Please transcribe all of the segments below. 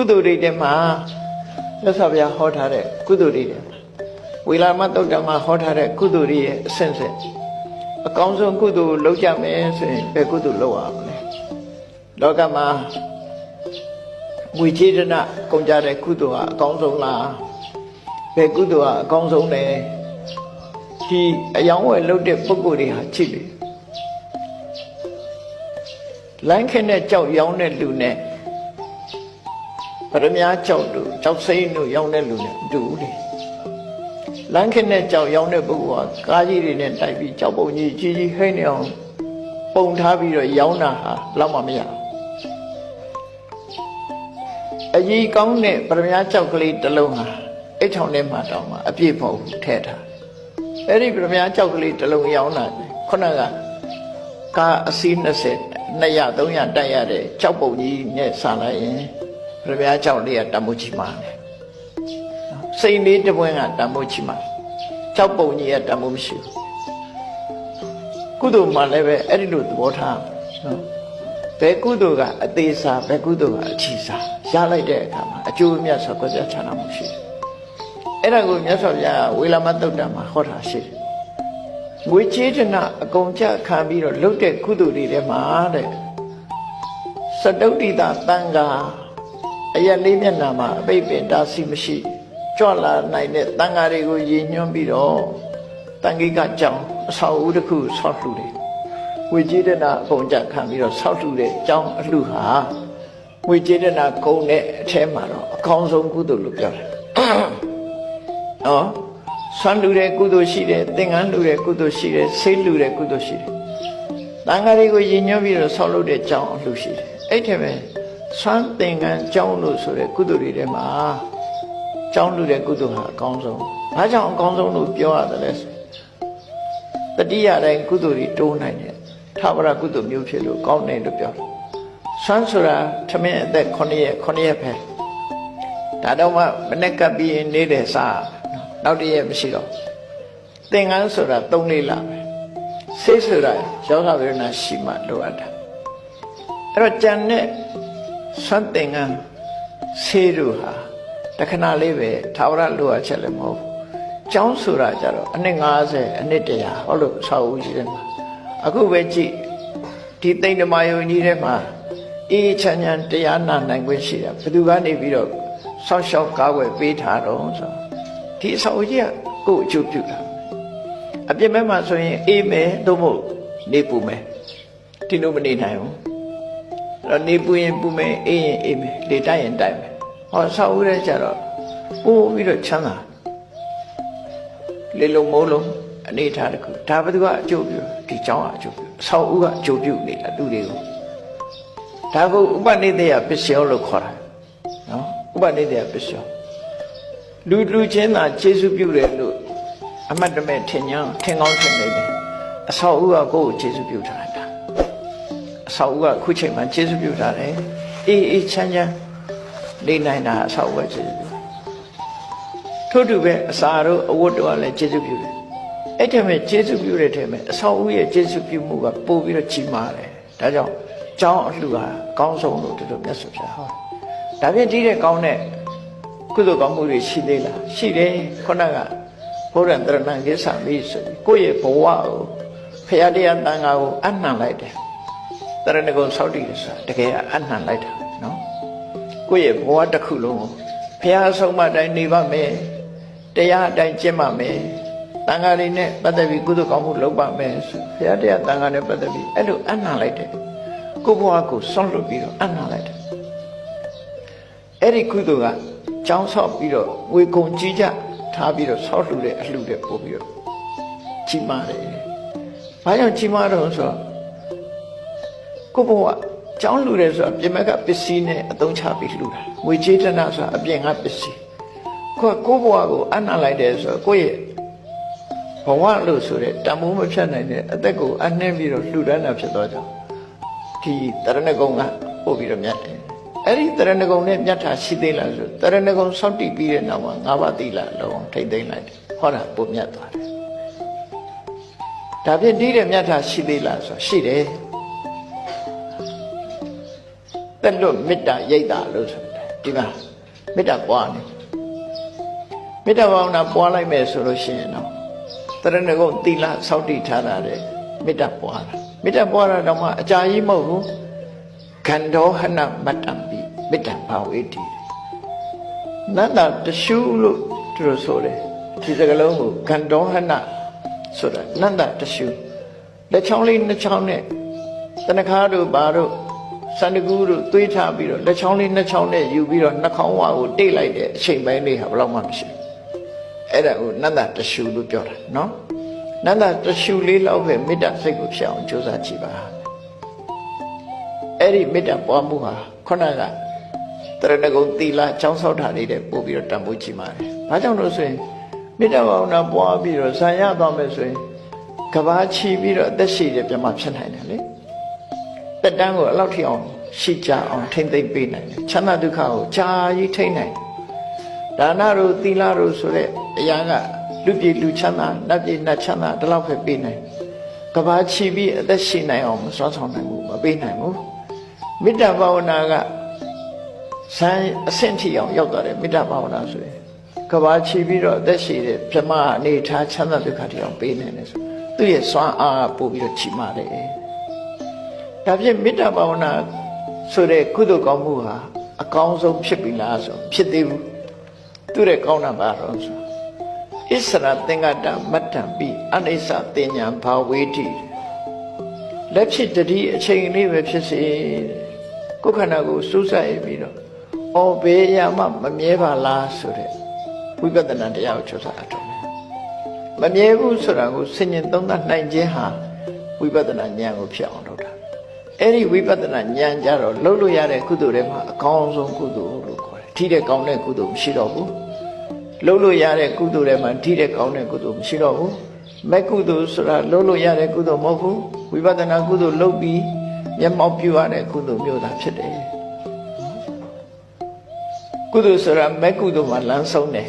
ကုသိုလ်တွေထဲမှာမြတ်စွာဘုရားဟောထားတဲ့ကုသိုလ်တွေထဲမှာဝေလာမတုတ်တမှာဟောထားတဲ့ကုသိုလ်တွေရဲ့အဆင့်ဆင့်အကောင်းဆုံးကုသိုလ်ကိုလုပ်ကြမယ်ဆိုရင်ဘယ်ကုသိုလ်လုပ်ရမလဲလောကမှာဝိចេတနာကုန်ကြတဲ့ကုသိုလ်ဟာအကောင်းဆုံးလားဘယ်ကုသိုလ်ဟာအကောင်းဆုံးလဲဒီအယောင်းဝယ်လုပ်တဲ့ပုဂ္ဂိုလ်တွေဟာချစ်တယ်လိုင်းခင်းတဲ့ကြောက်ရောင်းတဲ့လူနဲ့ ပရမညာကြောက်တို့ကြောက်စိမ့်တို့ရောင်းတဲ့လူနဲ့အတူတူလမ်းခင်းတဲ့ကြောက်ရောင်းတဲ့ပုဂ္ဂိုလ်ဟာကားကြီးတွေနဲ့တိုက်ပြီးကြောက်ပုံကြီးကြီးကြီးဟိမ့်နေအောင်ပုံထားပြီးတော့ရောင်းတာဟာလောက်မှမရဘူးအကြီးကောင်းတဲ့ပရမညာကြောက်ကလေးတစ်လုံးဟာအိတ်ထောင်ထဲမှာတောင်းမှာအပြည့်မဟုတ်ဘူးထဲထားအဲ့ဒီပရမညာကြောက်ကလေးတစ်လုံးရောင်းတာခုနကကားအစီး20 200 300တိုက်ရတဲ့ကြောက်ပုံကြီးနဲ့ဆာလိုက်ရင် ပရမညာကြောက်လေးကတမိုးချီမာတယ်စိတ်လေးတစ်ပွင့်ကတမိုးချီမာကြောက်ပုံကြီးကတမိုးမရှိဘူးကုသိုလ်မှလည်းပဲအဲ့ဒီလိုသဘောထားနော်ဘယ်ကုသိုလ်ကအသေးစားဘယ်ကုသိုလ်ကအချီစားရလိုက်တဲ့အခါမှာအကျိုးမြတ်စွာဘုရားချမ်းသာမှုရှိတယ်အဲ့ဒါကိုမြတ်စွာဘုရားဝေလာမတုတ်တံမှာဟောတာရှိတယ်ငွေချေတနာအကုန်ကြခံပြီးတော့လုတ်တဲ့ကုသိုလ်တွေထဲမှာတဲ့စတုတ္တိတာတန်ခါ အရက်လေးမျက်နှာမှာအပိတ်ပင်တာစီမရှိကြွလာနိုင်တဲ့တန်ခါတွေကိုရည်ညွှန်းပြီးတော့တန်ခိကကြောင်အဆောက်အဦတစ်ခုဆောက်လှူတယ်ငွေကြေးတနာအကုန်ကြခံပြီးတော့ဆောက်လှူတဲ့ကြောင်အလှူဟာငွေကြေးတနာကုန်တဲ့အထဲမှာတော့အကောင်းဆုံးကုသိုလ်လို့ပြောတယ်နော်ဆွမ်းလှူတဲ့ကုသိုလ်ရှိတယ်သင်္ကန်းလှူတဲ့ကုသိုလ်ရှိတယ်ဆေးလှူတဲ့ကုသိုလ်ရှိတယ်တန်ခါတွေကိုရည်ညွှန်းပြီးတော့ဆောက်လုပ်တဲ့ကြောင်အလှူရှိတယ်အဲ့ထက်ပဲ ဆွမ်းသင်္ကန်းကြောင်လို့ဆိုတဲ့ကုသိုလ်တွေထဲမှာကြောင်လှူတဲ့ကုသိုလ်ဟာအကောင်းဆုံးဘာကြောင့်အကောင်းဆုံးလို့ပြောရတယ်လဲဆိုတတိယတိုင်းကုသိုလ်တွေတိုးနိုင်တယ်ထာဝရကုသိုလ်မျိုးဖြစ်လို့ကောင်းတယ်လို့ပြောတယ်ဆွမ်းဆိုတာထမင်းအသက်9ရက်9ရက်ပဲဒါတော့မှမနေ့ကပ်ပြီးရင်နေတဲ့စားနောက်တည့်ရက်မရှိတော့သင်္ကန်းဆိုတာ3လေးလာပဲဆေးဆိုတာယောဂဝေဒနာရှိမှလိုအပ်တာအဲ့တော့ကြံတဲ့ ဆွမ်းသင်္ကန်းဆေးတို့ဟာတခဏလေးပဲသာဝရလိုအပ်ချက်လည်းမဟုတ်ဘူးကျောင်းဆိုတာကြတော့အနှစ်90အနှစ်100ဟောလို့ဆောက်ဦးကြီးတယ်မှာအခုပဲကြည့်ဒီသိမ့်ဓမ္မယုံကြီးထဲမှာအေးချမ်းချမ်းတရားနာနိုင်ခွင့်ရှိတာဘယ်သူကနေပြီးတော့ဆောက်ရှောက်ကားွယ်ပေးထားတော့ဆိုဒီအဆောက်အကြီးကကိုယ်အကျိုးပြုတာအပြစ်မဲ့မှာဆိုရင်အေးမယ်သို့မဟုတ်နေပူမယ်ဒီလိုမနေနိုင်ဘူးအဲ့ တော့နေပူရင်ပူမယ်အေးရင်အေးမယ်လေတိုက်ရင်တိုက်မယ်ဟောဆောက်ဦးတဲ့ကြတော့ပို့ပြီးတော့ချမ်းသာလေလုံးမိုးလုံးအနေထားတစ်ခုဒါဘယ်သူကအကျိုးပြုဒီเจ้าကအကျိုးပြုအဆောက်ဦးကအကျိုးပြုနေတာသူတွေကိုဒါကိုဥပနိဒေယပစ္စယောလို့ခေါ်တာနော်ဥပနိဒေယပစ္စယောလူလူချင်းသာခြေစုပြုတယ်လို့အမတ်တမဲ့ထင်ညာထင်ကောင်းထင်နေတယ်အဆောက်ဦးကကိုယ့်ကိုခြေစုပြုထားတာအ ဆောက်ဦးကခုချိန်မှာခြေစုပြုထားတယ်အေးအေးချမ်းချမ်းနေနိုင်တာအဆောက်ဦးကခြေစုပြုထို့တူပဲအစာတို့အဝတ်တို့ကလည်းခြေစုပြုတယ်အဲ့ဒီမဲ့ခြေစုပြုတဲ့ထဲမှာအဆောက်ဦးရဲ့ခြေစုပြုမှုကပို့ပြီးတော့ကြီးမားတယ်ဒါကြောင့်ကျောင်းအလှူဟာအကောင်းဆုံးလို့ဒီလိုမြတ်စွာဘုရားဟောဒါဖြင့်ဒီတဲ့ကောင်းတဲ့ကုသိုလ်ကောင်းမှုတွေရှိသေးလားရှိတယ်ခုနကဘုရားတရဏံကိစ္စမိဆိုပြီးကိုယ့်ရဲ့ဘဝကိုဖရာတရားတန်ခါကိုအနှံလိုက်တယ် တရဏဂုံဆောက်တည်တယ်ဆိုတာတကယ်အနှံလိုက်တာနော်ကိုယ့်ရဲ့ဘဝတစ်ခုလုံးကိုဖရာဆုံးမတိုင်းနေပါမယ်တရားအတိုင်းကျင့်ပါမယ်တန်ခါလေးနဲ့ပတ်သက်ပြီးကုသိုလ်ကောင်းမှုလုပ်ပါမယ်ဆိုဘုရားတရားတန်ခါနဲ့ပတ်သက်ပြီးအဲ့လိုအနှံလိုက်တယ်ကိုယ့်ဘဝကိုဆွန့်လွတ်ပြီးတော့အနှံလိုက်တယ်အဲ့ဒီကုသိုလ်ကကြောင်းဆောက်ပြီးတော့ဝေကုံကြီးကြထားပြီးတော့ဆောက်လှူတဲ့အလှူတဲ့ပို့ပြီးတော့ကြီးမားတယ်။ဘာကြောင့်ကြီးမားတော့ဆိုတော့ ကိုယ့်ဘဝကြောင်းလှူတယ်ဆိုတာပြင်မကပစ္စည်းနဲ့အသုံးချပြီးလှူတာငွေကြေးတနာဆိုတာအပြင်ကပစ္စည်းကိုယ့်ကိုယ့်ဘဝကိုအနှံလိုက်တယ်ဆိုတော့ကိုယ့်ရဲ့ဘဝလို့ဆိုတဲ့တန်ဖိုးမဖြတ်နိုင်တဲ့အသက်ကိုအနှင်းပြီးတော့လှူဒန်းတာဖြစ်တော့ကြောင့်ဒီတရဏဂုံကပို့ပြီးတော့မြတ်တယ်အဲ့ဒီတရဏဂုံနဲ့မြတ်တာရှိသေးလားဆိုတရဏဂုံစောင့်တည်ပြီးတဲ့နောက်မှာငါးပါးသီလလုံးထိမ့်သိမ့်လိုက်တယ်ဟောတာပို့မြတ်သွားတယ်ဒါဖြင့်ဒီတဲ့မြတ်တာရှိသေးလားဆိုရှိတယ် တက်လွတ်မေတ္တာရိတ်တာလို့ဆိုတာဒီဒီမှာမေတ္တာပွားနေမေတ္တာဘာဝနာပွားလိုက်မယ်ဆိုလို့ရှိရင်တော့တရဏဂုံသီလစောင့်တည်ထားတာတဲ့မေတ္တာပွားတာမေတ္တာပွားတာတော့မှအကြာကြီးမဟုတ်ဘူးခန္ဓောဟနမတ္တံပိမေတ္တာဘာဝေတိနန္ဒတရှုလို့သူတို့ဆိုတယ်ဒီစကလုံးကိုခန္ဓောဟနဆိုတာနန္ဒတရှုလက်ချောင်းလေးနှစ်ချောင်းနဲ့တဏခါတို့ဘာတို့ စန္ဒကူတို့သွေးထားပြီးတော့လက်ချောင်းလေးနှစ်ချောင်းနဲ့ယူပြီးတော့နှာခေါင်းဝါကိုတိတ်လိုက်တဲ့အချိန်ပိုင်းလေးဟာဘယ်တော့မှမရှိဘူးအဲ့ဒါကိုနန္ဒတရှုလို့ပြောတာနော်နန္ဒတရှုလေးလောက်ပဲမေတ္တာစိတ်ကိုဖြစ်အောင်ကြိုးစားကြည့်ပါအဲ့ဒီမေတ္တာပွားမှုဟာခုနကတရဏဂုံသီလចောင်းဆောက်တာလေးတဲ့ပို့ပြီးတော့တန်ဖိုးကြည့်ပါတယ်ဘာကြောင့်လို့ဆိုရင်မေတ္တာဘာဝနာပွားပြီးတော့ဇာရသွားမယ်ဆိုရင်ကဘာချီပြီးတော့အသက်ရှိတဲ့ပြမဖြစ်နိုင်တယ်လေ တက်တန်းကိုအလောက်ထိအောင်ရှိကြအောင်ထိမ့်သိမ့်ပေးနိုင်တယ်ချမ်းသာဒုက္ခကိုကြာကြီးထိမ့်နိုင်တယ်ဒါနတို့သီလတို့ဆိုတဲ့အရာကလူပြည်လူချမ်းသာနတ်ပြည်နတ်ချမ်းသာဒီလောက်ပဲပေးနိုင်ကဘာချီပြီးအသက်ရှိနိုင်အောင်မစွမ်းဆောင်နိုင်ဘူးမပေးနိုင်ဘူးမေတ္တာဘာဝနာကဆန်းအဆင့်ထိအောင်ရောက်သွားတယ်မေတ္တာဘာဝနာဆိုရင်ကဘာချီပြီးတော့အသက်ရှိတဲ့ပြမအနေထားချမ်းသာဒုက္ခတွေအောင်ပေးနိုင်တယ်ဆိုသူ့ရဲ့စွမ်းအားပို့ပြီးတော့ချီမာတယ် ဒါဖြင့်မေတ္တာဘာဝနာဆိုတဲ့ကုသိုလ်ကောင်းမှုဟာအကောင်းဆုံးဖြစ်ပြီလားဆိုဖြစ်သေးဘူးသူ့ရဲ့ကောင်းတာပါတော့ဆိုဣစရသင်္ကတမတ္တံပိအနိစ္စတင်ညာဘာဝေတိလက်ဖြစ်တတိအချိန်လေးပဲဖြစ်စေကိုယ်ခန္ဓာကိုစူးစိုက်ပြီးတော့အော်ဘေးရမှမမြဲပါလားဆိုတဲ့ဝိပဿနာတရားကိုချုပ်စားအထောက်မယ်မမြဲဘူးဆိုတာကိုဆင်ញင်သုံးသပ်နိုင်ခြင်းဟာဝိပဿနာဉာဏ်ကိုဖြစ်အောင်လုပ်တာ အဲ့ဒီဝိပဿနာဉာဏ်ကြတော့လှုပ်လို့ရတဲ့ကုသိုလ်တွေမှာအကောင်းဆုံးကုသိုလ်လို့ခေါ်တယ်ထိတဲ့ကောင်းတဲ့ကုသိုလ်မရှိတော့ဘူးလှုပ်လို့ရတဲ့ကုသိုလ်တွေမှာထိတဲ့ကောင်းတဲ့ကုသိုလ်မရှိတော့ဘူးမဲ့ကုသိုလ်ဆိုတာလှုပ်လို့ရတဲ့ကုသိုလ်မဟုတ်ဘူးဝိပဿနာကုသိုလ်လုပ်ပြီးမျက်မှောက်ပြုရတဲ့ကုသိုလ်မျိုးသာဖြစ်တယ်ကုသိုလ်ဆိုတာမဲ့ကုသိုလ်မှာလမ်းဆုံးတယ်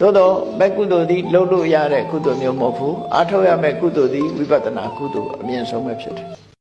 သို့တော့မဲ့ကုသိုလ်သည်လှုပ်လို့ရတဲ့ကုသိုလ်မျိုးမဟုတ်ဘူးအားထုတ်ရမယ့်ကုသိုလ်သည်ဝိပဿနာကုသိုလ်အမြင့်ဆုံးပဲဖြစ်တယ်